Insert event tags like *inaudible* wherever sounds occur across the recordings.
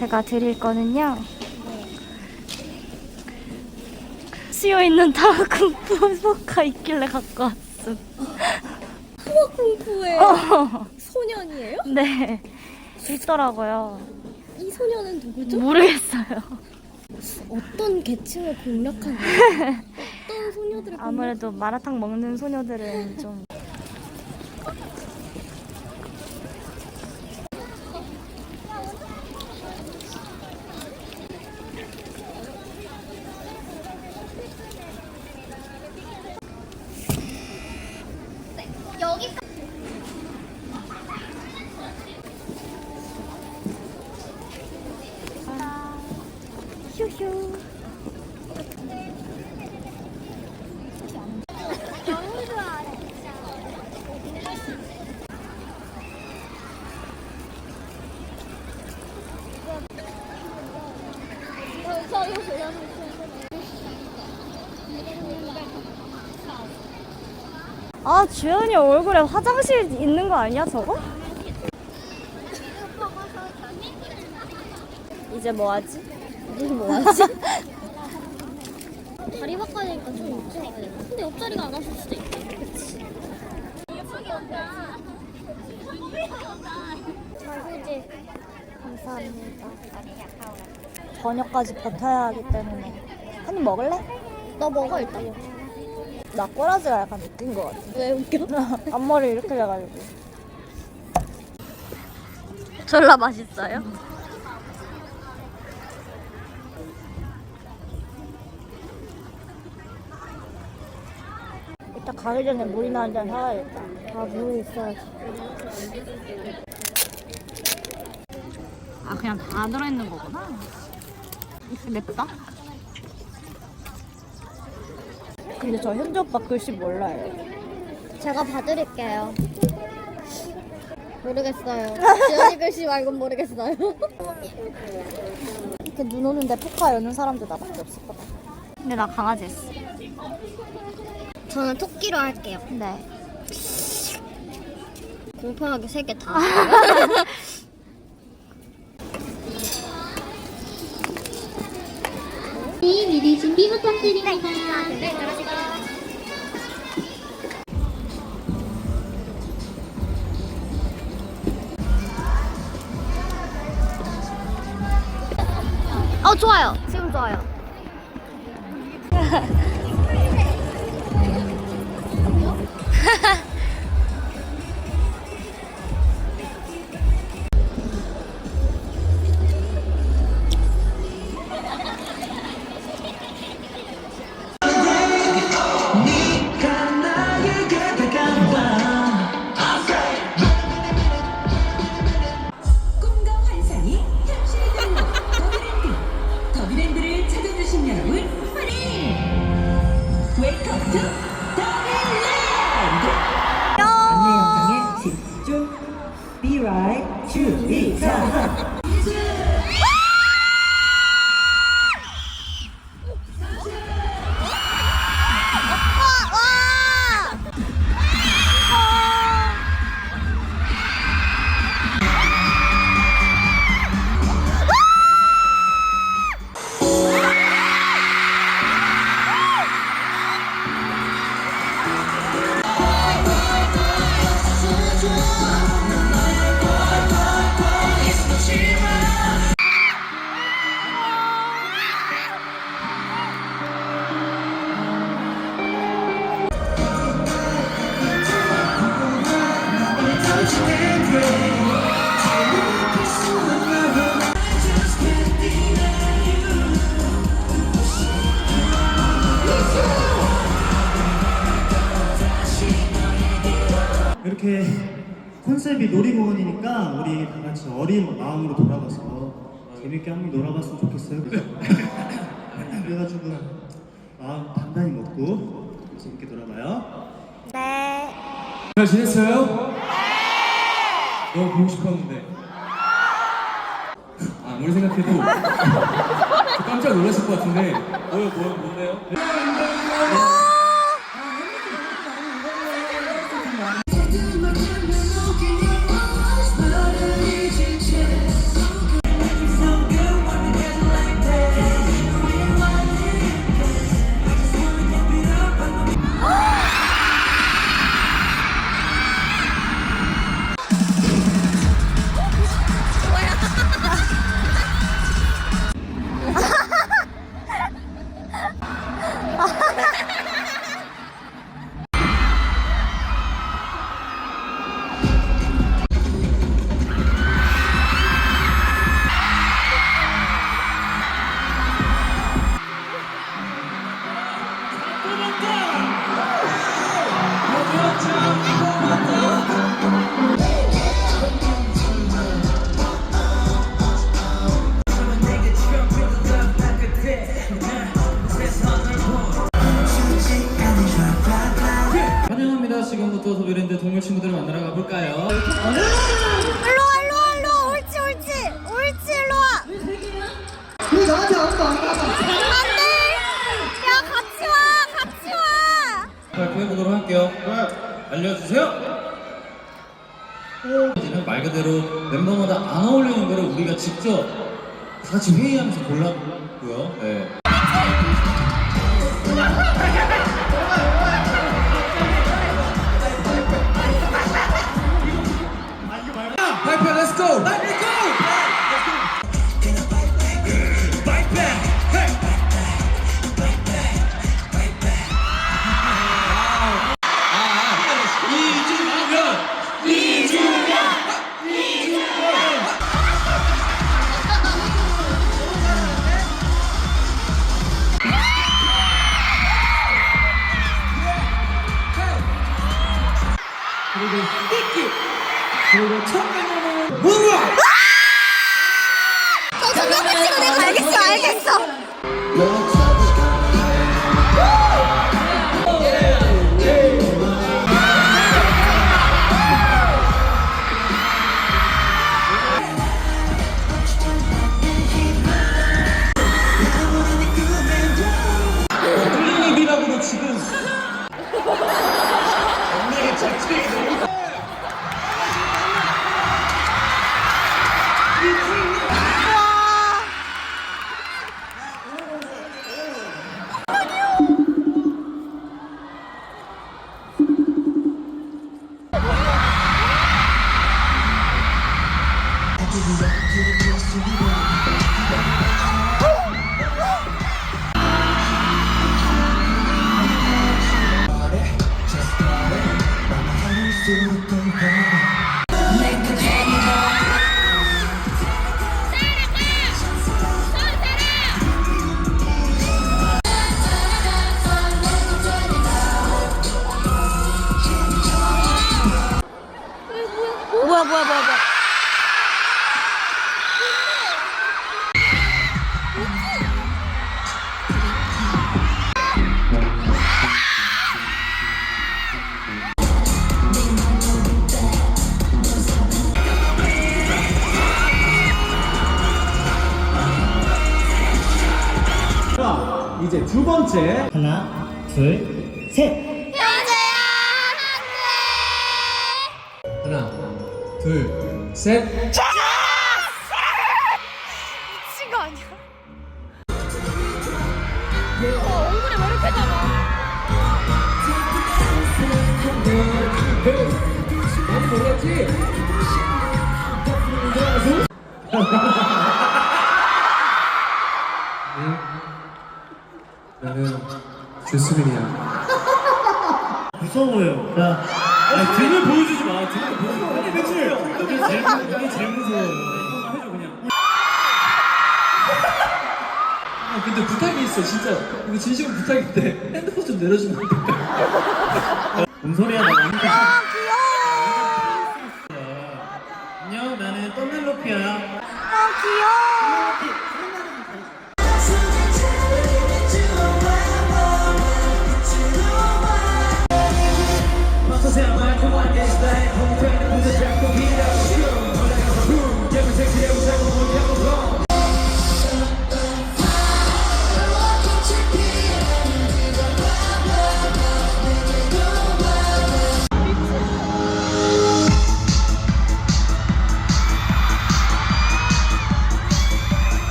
제가 드릴 거는요. 수요 있는 타워쿵푸가 있길래 갖고 왔음. 쿵푸의 어, 소년이에요? 네. 있더라고요. 이 소년은 누구죠? 모르겠어요. 어떤 계층을 공략하는 *laughs* 어떤 소녀들을 공략... 아무래도 마라탕 먹는 소녀들은 좀 휴휴. 아 주연이 얼굴에 화장실 있는 거 아니야 저거? 이제 뭐 하지? 이제 뭐하지? *laughs* 다리 바꿔야니까 좀 일찍 와야 되나? 근데 옆자리가 안 왔을 수도 있겠다 그치 자유지 감사합니다 저녁까지 버텨야 하기 때문에 한 입 먹을래? 너 먹어 일단 나 꼬라지가 약간 느낀 것 같아 왜 웃겨? *laughs* 앞머리 이렇게 돼가지고 *laughs* 졸라 맛있어요? 가기 전에 물이나 한 잔 사와야겠다 아물 있어야지. 아 그냥 다 들어있는 거구나. 맵다? 근데 저 현지 오빠 글씨 몰라요. 제가 봐드릴게요. 모르겠어요. *laughs* 지연이 글씨 말곤 모르겠어요. 이렇게 눈 오는데 포카 여는 사람들 나밖에 없을 것 같아 근데 나 강아지 했어 저는 토끼로 할게요 네 공평하게 세 개 다. *laughs* 네, 미리 준비 부탁드립니다. 어 좋아요. 지금 좋아요. *laughs* 이렇게 컨셉이 놀이공원이니까 우리 다 같이 어린 마음으로 돌아가서 재밌게 한번 놀아봤으면 좋겠어요. *laughs* 그래가지고 마음 단단히 먹고 재밌게 놀아봐요. 네 잘 지냈어요? 너무 보고 싶었는데. 아무리 생각해도. *laughs* 깜짝 놀랐을 것 같은데. 뭐요? 뭐요 뭔데요? 알려주세요. 이제는 말 그대로 멤버마다 안 어울리는 거를 우리가 직접 다 같이 회의하면서 골랐고요. 네. 발표 렛츠고! 지금. *laughs* 언니의 자책 둘, 셋. 하나, 둘, 셋. 미친 거 아니야 얼굴에 왜 이렇게 놀랐지? 나는 주스민이야. 무서워요. 자, 아니, 등을 보여주지 마. 등을 보여주지 마. 아니, 며칠. 이게 제일, 이게 제일 무서워요. 이거만 해줘, 그냥. 아, 근데 부탁이 있어, 진짜. 이거 진심으로 부탁인데 핸드폰 좀 내려주면 안 될까? 뭔 소리야, 나. 아 귀여워 안녕, 나는 떤멜로피야. 아 귀여워 하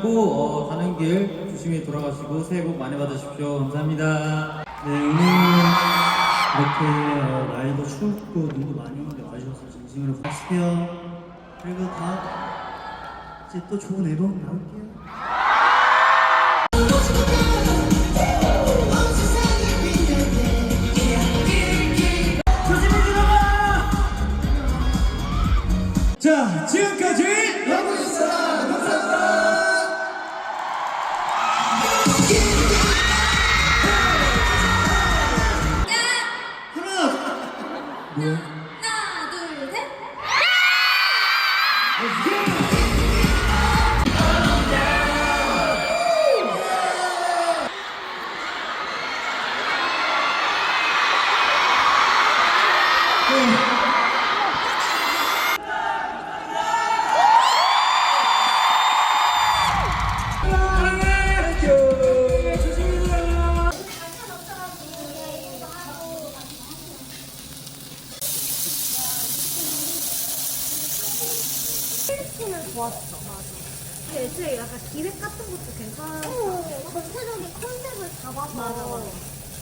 고생하셨고, 어, 가는 길 조심히 돌아가시고, 새해 복 많이 받으십시오. 감사합니다. 네, 오늘 이렇게 어, 날도 추웠고 눈도 많이 오는데 와주셔서 진심으로 고맙세요. 그리고 다 이제 또 좋은 앨범 나올게요.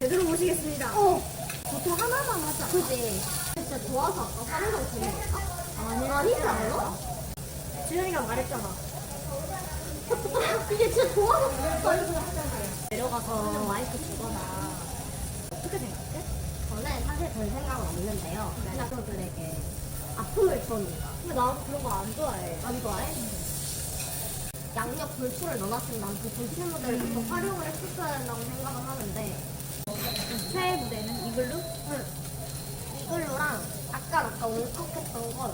제대로 모시겠습니다. 어. 보통 하나만 하자. 그지. 진짜 좋아서 아까 사무장 주는 걸까? 아니, 아니지 않아? 주현이가 말했잖아. *laughs* 이게 진짜 좋아서. 내려가서 마이크 주거나. 어떻게 생각해? 저는 사실 별 생각은 없는데요. 팬분들에게 아픔을 주니까. 근데 나도 그런 거 안 좋아해. 안 좋아해? 양옆 돌출을 넣어놨으면 난그 돌출 모델을 더 활용을 했었어야 된다고 생각을 하는데 최애 무대는 이글루? 응. 이글루랑 약간 아까 울컥했던 건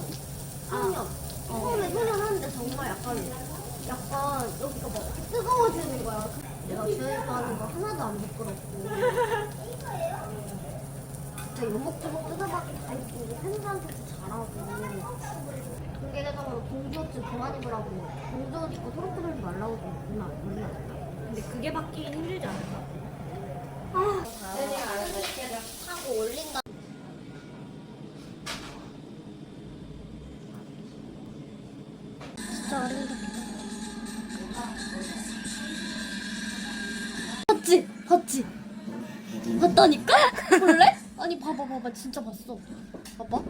소년. 처음에 소년 하는데 정말 약간 약간 여기가 막 뜨거워지는 거야. 내가 주위에서 하는 거 하나도 안 부끄럽고 진짜 요목조목 뜯어박기 다 있고 팬들한테도 잘하고 공개적으로 공주옷 좋아하는 거라고 공주옷 입고 소름 돋지 말라고 좀 누나 누나 근데 그게 받기 힘들지 않을까? 봐봐 진짜 봤어. 봐봐